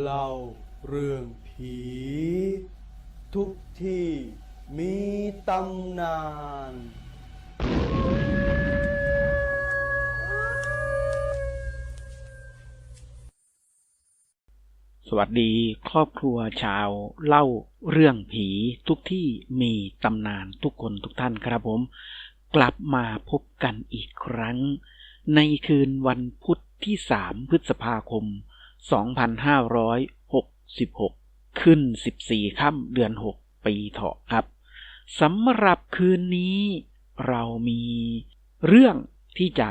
เล่าเรื่องผี ทุกที่มีตำนาน สวัสดีครอบครัวชาวเล่าเรื่องผีทุกที่มีตำนานทุกคนทุกท่านครับผม กลับมาพบกันอีกครั้ง ในคืนวันพุธที่ 3 พฤษภาคม 2566 ขึ้น 14 ค่ำเดือน 6 ปีเถาะครับสำหรับคืนนี้เรามีเรื่องที่จะ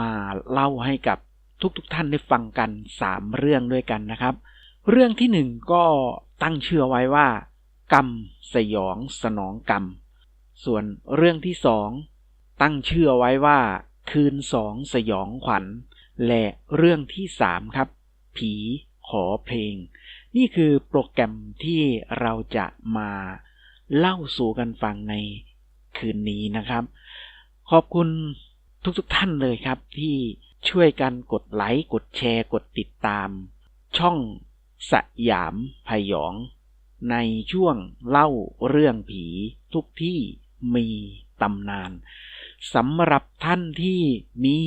มาเล่าให้กับทุกๆทท่านได้ฟังกัน 3 เรื่องด้วยกันนะครับ เรื่องที่หนึ่งก็ตั้งเชื่อไว้ว่า กรรมสยองสนองกรรม ส่วนเรื่องที่สองตั้งเชื่อไว้ว่า คืนสองสยองขวัญ และเรื่องที่สามครับ ผีขอเพลง นี่คือโปรแกรมที่เราจะมาเล่าสู่กันฟังในคืนนี้นะครับ ขอบคุณทุกๆทท่านเลยครับ ที่ช่วยกันกดไลค์กดแชร์ กดติดตาม ช่องสยามพยอง ในช่วงเล่าเรื่องผีทุกที่มีตำนาน สำหรับท่านที่มี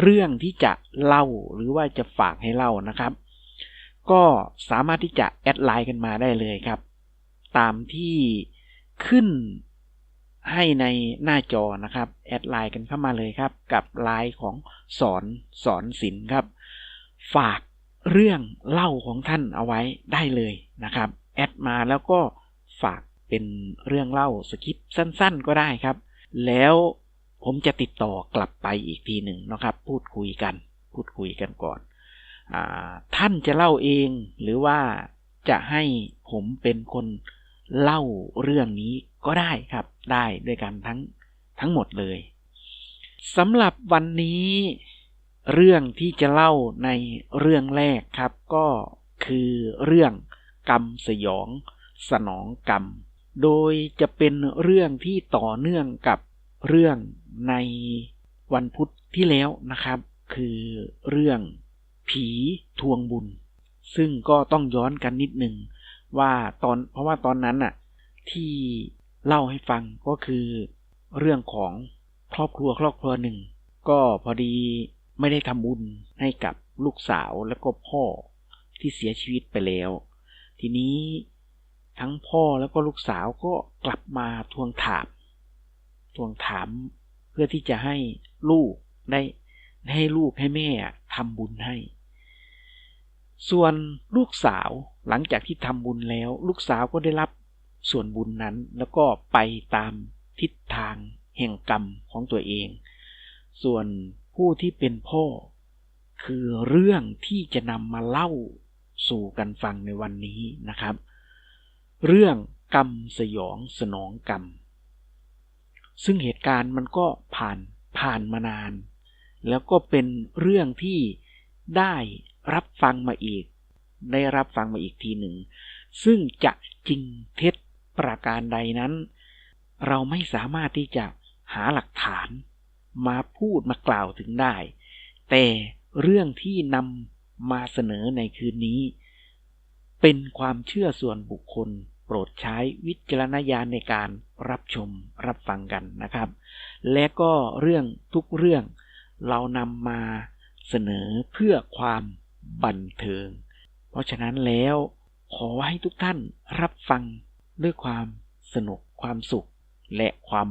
เรื่องที่จะเล่าหรือว่าจะฝากให้เล่านะครับ ก็สามารถที่จะแอดไลน์กันมาได้เลยครับ ตามที่ขึ้นให้ในหน้าจอนะครับ แอดไลน์กันเข้ามาเลยครับ กับไลน์ของสอนสอนศิลป์ครับ ฝากเรื่องเล่าของท่านเอาไว้ได้เลยนะครับ แอดมาแล้วก็ฝากเป็นเรื่องเล่าสคริปต์สั้น ๆ ก็ได้ครับ แล้ว ผมจะติดต่อกลับไปอีกทีหนึ่งนะครับ พูดคุยกัน พูดคุยกันก่อนอท่านจะเล่าเองหรือว่าจะให้ผมเป็นคนเล่าเรื่องนี้ก็ได้ครับ ได้ด้วยกันทั้งทั้งหมดเลยสำหรับวันนี้ เรื่องที่จะเล่าในเรื่องแรกครับ ก็คือเรื่องกรรมสยอง สนองกรรม โดยจะเป็นเรื่องที่ต่อเนื่องกับเรื่อง ในวันพุธที่แล้วนะครับ คือเรื่องผีทวงบุญ ซึ่งก็ต้องย้อนกันนิดหนึ่งว่าตอนเพราะว่าตอนนั้นน่ะที่เล่าให้ฟังก็คือเรื่องของครอบครัวครอบครัวหนึ่ง ก็พอดีไม่ได้ทำบุญให้กับลูกสาวแล้วก็พ่อที่เสียชีวิตไปแล้ว ทีนี้ทั้งพ่อแล้วก็ลูกสาวก็กลับมาทวงถาม ทวงถาม เพื่อที่จะให้ลูกได้ให้ลูกให้แม่ทำบุญให้ ส่วนลูกสาวหลังจากที่ทำบุญแล้ว ลูกสาวก็ได้รับส่วนบุญนั้น แล้วก็ไปตามทิศทางแห่งกรรมของตัวเอง ส่วนผู้ที่เป็นพ่อ คือเรื่องที่จะนำมาเล่าสู่กันฟังในวันนี้นะครับ เรื่องกรรมสยองสนองกรรม ซึ่งเหตุการณ์มันก็ผ่านผ่านมานาน แล้วก็เป็นเรื่องที่ได้รับฟังมาอีก ได้รับฟังมาอีกทีหนึ่ง ซึ่งจะจริงเท็จประการใดนั้น เราไม่สามารถที่จะหาหลักฐานมาพูดมากล่าวถึงได้ แต่เรื่องที่นำมาเสนอในคืนนี้ เป็นความเชื่อส่วนบุคคล รดใช้วิจารณญาณในการรับชมรับฟังกันนะครับ และก็เรื่องทุกเรื่องเรานำมาเสนอเพื่อความบันเทิง เพราะฉะนั้นแล้วขอให้ทุกท่านรับฟังด้วยความสนุกความสุขและความบั